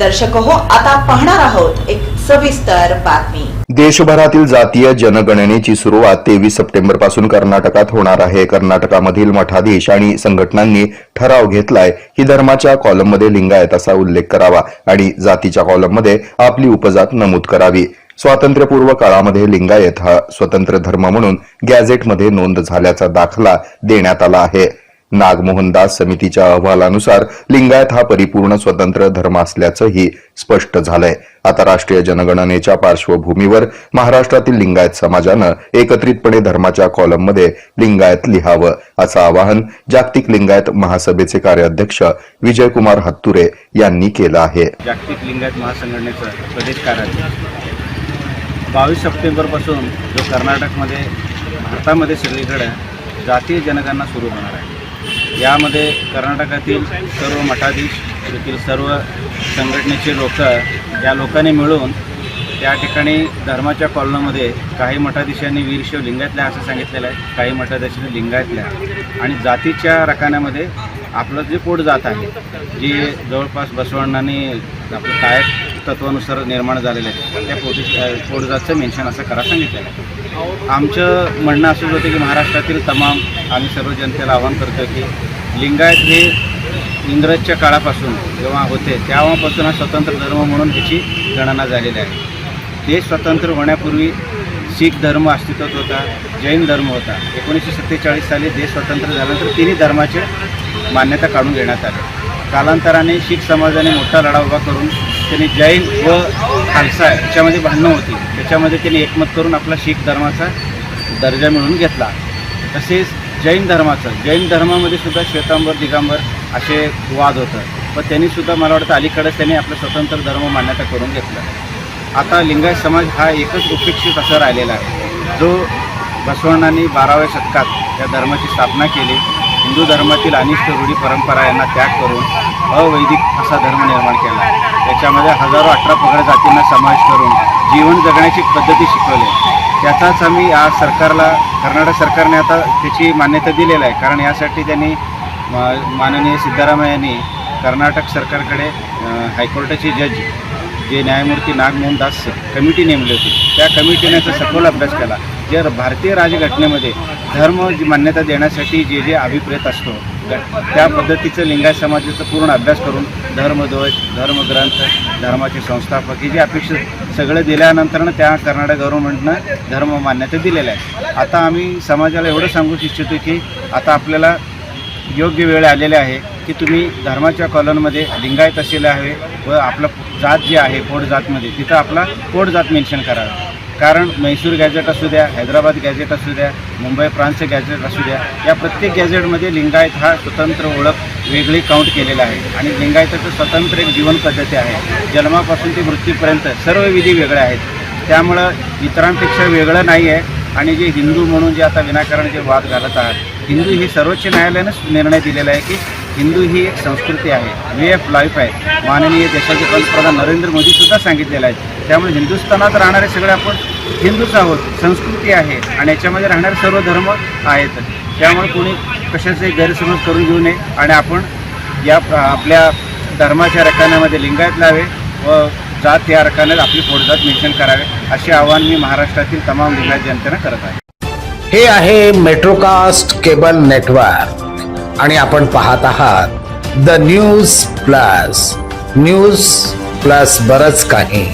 दर्शक हो आता पाहणार आहोत एक सविस्तर बातमी. देशभरातील जातीय जनगणनेची सुरुवात तेवीस सप्टेंबरपासून कर्नाटकात होणार आहे. कर्नाटकामधील मठाधीश आणि संघटनांनी ठराव घेतलाय. की धर्माच्या कॉलममध्ये लिंगायत असा उल्लेख करावा आणि जातीच्या कॉलममध्ये आपली उपजात नमूद करावी. स्वातंत्र्यपूर्व काळामध्ये लिंगायत हा स्वतंत्र धर्म म्हणून गॅझेटमध्ये नोंद झाल्याचा दाखला देण्यात आला आहे. नागमोहनदास समितीच्या अहवालानुसार लिंगायत हा परिपूर्ण स्वतंत्र धर्म असल्याचंही स्पष्ट झालंय. आता राष्ट्रीय जनगणनेच्या पार्श्वभूमीवर महाराष्ट्रातील लिंगायत समाजानं एकत्रितपणे धर्माच्या कॉलममध्ये लिंगायत लिहावं असं आवाहन जागतिक लिंगायत महासभेचे कार्याध्यक्ष विजयकुमार हत्तुरे यांनी केलं आहे. जागतिक लिंगायत महासंघटनेचं प्रदेश कार्यालय बावीस सप्टेंबरपासून जो कर्नाटकमध्ये भारतामध्ये सगळीकडे जातीय जनगणना सुरू होणार आहे. यामध्ये कर्नाटकातील सर्व मठाधीश येथील सर्व संघटनेचे लोक या लोकांनी मिळून त्या ठिकाणी धर्माच्या कॉलनामध्ये काही मठाधीशांनी वीरशिव लिंगायतल्या असं सांगितलेलं आहे काही मठाधीशांनी लिंगायतल्या. आणि जातीच्या रकान्यामध्ये आपलं जे पोट जात आहे जे जवळपास बसवण्णांनी आपलं काय तत्वानुसार निर्माण झालेलं आहे त्या पोटी पोटजातचं मेन्शन असं करा सांगितलेलं आहे. आमचं म्हणणं असंच होतं की महाराष्ट्रातील तमाम आम्ही सर्व जनतेला आवाहन करतो की लिंगायत हे इंग्रजच्या काळापासून जेव्हा होते तेव्हापासून हा स्वतंत्र धर्म म्हणून त्याची गणना झालेली आहे. ते स्वतंत्र होण्यापूर्वी शीख धर्म अस्तित्वात होता जैन धर्म होता. एकोणीसशे सत्तेचाळीस साली देश स्वतंत्र झाल्यानंतर तिन्ही धर्माचे मान्यता काढून घेण्यात आली. कालांतराने शीख समाजाने मोठा लढा उभा करून त्यांनी जैन व खालसा याच्यामध्ये भांडणं होती. त्याच्यामध्ये त्यांनी एकमत करून आपला शीख धर्माचा दर्जा मिळवून घेतला. तसेच जैन धर्माचं. जैन धर्मामध्ये सुद्धा श्वेतांबर दिगांबर असे वाद होतं पण त्यांनी सुद्धा मला वाटतं अलीकडेच त्यांनी आपलं स्वतंत्र धर्म मान्यता करून घेतलं. आता लिंगायत समाज हा एकच उपेक्षित असा राहिलेला आहे. जो बसवण्णांनी बाराव्या शतकात या धर्माची स्थापना केली हिंदू धर्मातील अनिष्ट रूढी परंपरा यांना त्याग करून अवैदिक असा धर्म निर्माण केला. त्याच्यामध्ये हजारो अठरा पगड जातींना समावेश करून जीवन जगण्याची पद्धती शिकवली. त्याचाच आम्ही आज सरकारला कर्नाटक सरकारने आता त्याची मान्यता दिलेलं आहे. कारण यासाठी त्यांनी मा- माननीय सिद्धरामय्या यांनी कर्नाटक सरकारकडे हायकोर्टाचे जज जे न्यायमूर्ती नागमोहन दास कमिटी नेमली होती. त्या कमिटीने याचा सखोल अभ्यास केला. जर भारतीय राजघटनेमध्ये धर्म जी मान्यता देण्यासाठी जे जे अभिप्रेत असतो त्या पद्धतीचं लिंगायत समाजाचा पूर्ण अभ्यास करून धर्मध्वज धर्मग्रंथ धर्माचे संस्थापक ही जे अपेक्षित सगळं दिल्यानंतरनं त्या कर्नाटक गव्हर्नमेंटनं धर्म मान्यता दिलेलं आहे आता आम्ही समाजाला एवढं सांगू इच्छितो की आता आपल्याला योग्य वेळ आलेले आहे की तुम्ही धर्माच्या कॉलनमध्ये लिंगायत असलेले आहे व आपलं जात जे आहे पोट जातमध्ये तिथं आपला पोट जात मेन्शन करावं. कारण मैसूर गॅजेट असू द्या हैदराबाद गॅजेट असू द्या मुंबई फ्रान्सचे गॅजेट असू द्या या प्रत्येक गॅजेटमध्ये लिंगायत हा स्वतंत्र ओळख वेगळी काउंट केलेला आहे. आणि लिंगायताचं स्वतंत्र एक जीवन पद्धती आहे. जन्मापासून ते मृत्यूपर्यंत सर्व विधी वेगळ्या आहेत. त्यामुळं इतरांपेक्षा वेगळं नाही आहे आणि जे हिंदू म्हणून जे आता विनाकारण जे वाद घालत आहात हिंदू ही सर्वोच्च न्यायालयानंच निर्णय दिलेला आहे की हिंदू ही एक संस्कृती आहे. वे ऑफ लाईफ आहे. माननीय देशाचे पंतप्रधान नरेंद्र मोदीसुद्धा सांगितलेलं आहे. त्यामुळे हिंदुस्थानात राहणारे सगळे आपण हिंदूच आहोत संस्कृती आहे आणि याच्यामध्ये राहणारे सर्व धर्म आहेत. त्यामुळे कोणी कशाचे गैरसमज करून घेऊ नये आणि आपण या आपल्या धर्माच्या रकान्यामध्ये लिंगायत लावे व जात या रकान्यात आपली पोटजात मेन्शन करावे असे आवाहन मी महाराष्ट्रातील तमाम लिंगायत जनतेनं करत आहे. हे आहे मेट्रोकास्ट केबल नेटवर्क आणि आपण पाहत आहात the news plus. News plus बरंच काही.